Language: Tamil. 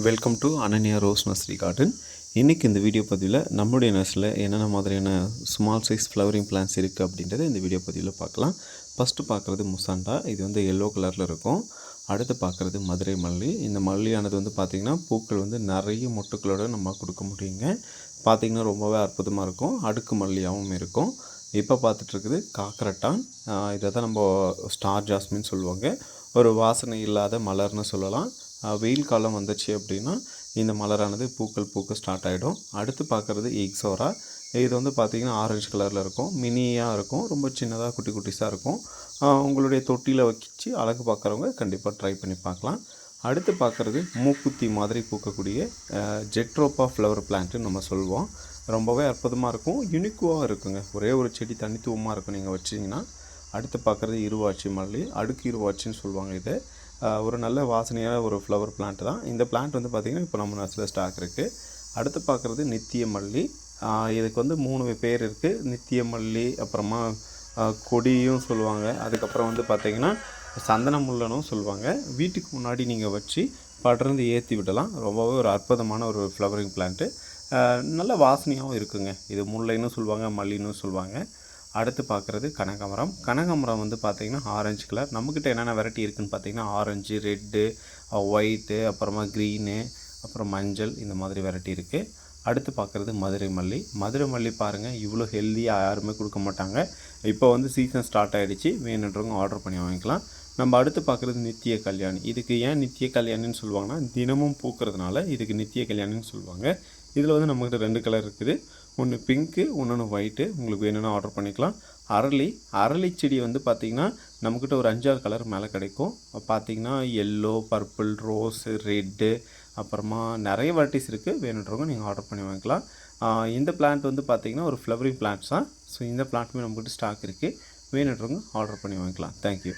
Welcome to Ananya rose nursery garden இன்றைக்கி இந்த வீடியோ பதிவில் நம்முடைய நர்சரியில் என்னென்ன மாதிரியான ஸ்மால் சைஸ் ஃப்ளவரிங் பிளான்ஸ் இருக்குது அப்படின்றத இந்த வீடியோ பதிவில் பார்க்கலாம். ஃபஸ்ட்டு பார்க்குறது முசாண்டா. இது வந்து எல்லோ கலரில் இருக்கும். அடுத்து பார்க்குறது மதுரை மல்லி. இந்த மல்லியானது வந்து பார்த்திங்கன்னா பூக்கள் வந்து நிறைய மொட்டுக்களோடு நம்ம கொடுக்க முடியுங்க. பார்த்திங்கன்னா ரொம்பவே அற்புதமாக இருக்கும். அடுக்கு மல்லியாகவும் இருக்கும். இப்போ பார்த்துட்ருக்குது காக்கரட்டான். இதை தான் நம்ம ஸ்டார் ஜாஸ்மின் சொல்லுவாங்க. ஒரு வாசனை இல்லாத மலர்னு சொல்லலாம். வெயில் காலம் வந்துச்சு அப்படின்னா இந்த மலரானது பூக்கள் பூக்க ஸ்டார்ட் ஆகிடும் அடுத்து பார்க்குறது எக்ஸோரா இது வந்து பார்த்திங்கன்னா ஆரஞ்சு கலரில் இருக்கும். மினியாக இருக்கும். ரொம்ப சின்னதாக குட்டி குட்டிஸாக இருக்கும். உங்களுடைய தொட்டியில் வச்சு அழகு பார்க்குறவங்க கண்டிப்பாக ட்ரை பண்ணி பார்க்கலாம். அடுத்து பார்க்குறது மூக்குத்தி மாதிரி பூக்கக்கூடிய ஜெட்ரோப்பா ஃப்ளவர் பிளான்ட்டுன்னு நம்ம சொல்லுவோம். ரொம்பவே அற்புதமாக இருக்கும். யுனிக்குவாக இருக்குங்க. ஒரே ஒரு செடி தனித்துவமாக இருக்கும் நீங்கள் வச்சிங்கன்னா. அடுத்து பார்க்குறது இருவாச்சி மல்லி. அடுக்கு இருவாச்சின்னு சொல்லுவாங்க இது. ஒரு நல்ல வாசனையான ஒரு ஃப்ளவர் பிளான்ட் தான். இந்த பிளான்ட் வந்து பார்த்திங்கன்னா இப்போ நம்ம நர்சரியில் ஸ்டாக் இருக்குது அடுத்து பார்க்குறது நித்திய மல்லி. இதுக்கு வந்து மூணு பேர் இருக்குது நித்திய மல்லி அப்புறமா கொடியும் சொல்லுவாங்க. அதுக்கப்புறம் வந்து பார்த்திங்கன்னா சந்தன முள்ளனும் சொல்லுவாங்க. வீட்டுக்கு முன்னாடி நீங்கள் வச்சு படர்ந்து ஏற்றி விடலாம். ரொம்பவே ஒரு அற்புதமான ஒரு ஃப்ளவரிங் பிளான்ட்டு நல்ல வாசனையாகவும் இருக்குங்க. இது முல்லைன்னு சொல்லுவாங்க மல்லின்னு சொல்லுவாங்க. அடுத்து பார்க்குறது கனகாமரம். கனகாமரம் வந்து பார்த்திங்கன்னா ஆரஞ்சு கலர் நம்மக்கிட்ட என்னென்ன வெரைட்டி இருக்குதுன்னு பார்த்தீங்கன்னா ஆரஞ்சு ரெட்டு ஒயிட்டு அப்புறமா க்ரீனு அப்புறம் மஞ்சள் இந்த மாதிரி வெரைட்டி இருக்குது அடுத்து பார்க்குறது மதுரை மல்லி. மதுரை மல்லி பாருங்கள் இவ்வளோ ஹெல்த்தியாக யாருமே கொடுக்க மாட்டாங்க. இப்போ வந்து சீசன் ஸ்டார்ட் ஆகிடுச்சு வேணுன்றவங்க ஆர்டர் பண்ணி வாங்கிக்கலாம். நம்ம அடுத்து பார்க்குறது நித்திய கல்யாணி. இதுக்கு ஏன் நித்திய கல்யாணின்னு சொல்லுவாங்கன்னா தினமும் பூக்கிறதுனால இதுக்கு நித்திய கல்யாணின்னு சொல்லுவாங்க. இதில் வந்து நம்மக்கிட்ட ரெண்டு கலர் இருக்குது. ஒன்று பிங்க்கு இன்னொன்று ஒயிட்டு உங்களுக்கு வேணும்னா ஆர்டர் பண்ணிக்கலாம். அரளி அரளி செடி வந்து பார்த்திங்கன்னா நம்மக்கிட்ட ஒரு அஞ்சாறு கலர் மேலே கிடைக்கும். பார்த்திங்கன்னா எல்லோ பர்பிள் ரோஸு ரெட்டு அப்புறமா நிறைய வெரைட்டிஸ் இருக்குது வேணுன்றவங்க நீங்கள் ஆர்டர் பண்ணி வாங்கிக்கலாம். இந்த பிளான்ட் வந்து பார்த்திங்கன்னா ஒரு ஃப்ளவரிங் பிளான்ட்ஸ் தான். ஸோ இந்த பிளான்ட்டுமே நம்மக்கிட்ட ஸ்டாக் இருக்குது வேணுன்றவங்க ஆர்டர் பண்ணி வாங்கிக்கலாம். தேங்க்யூ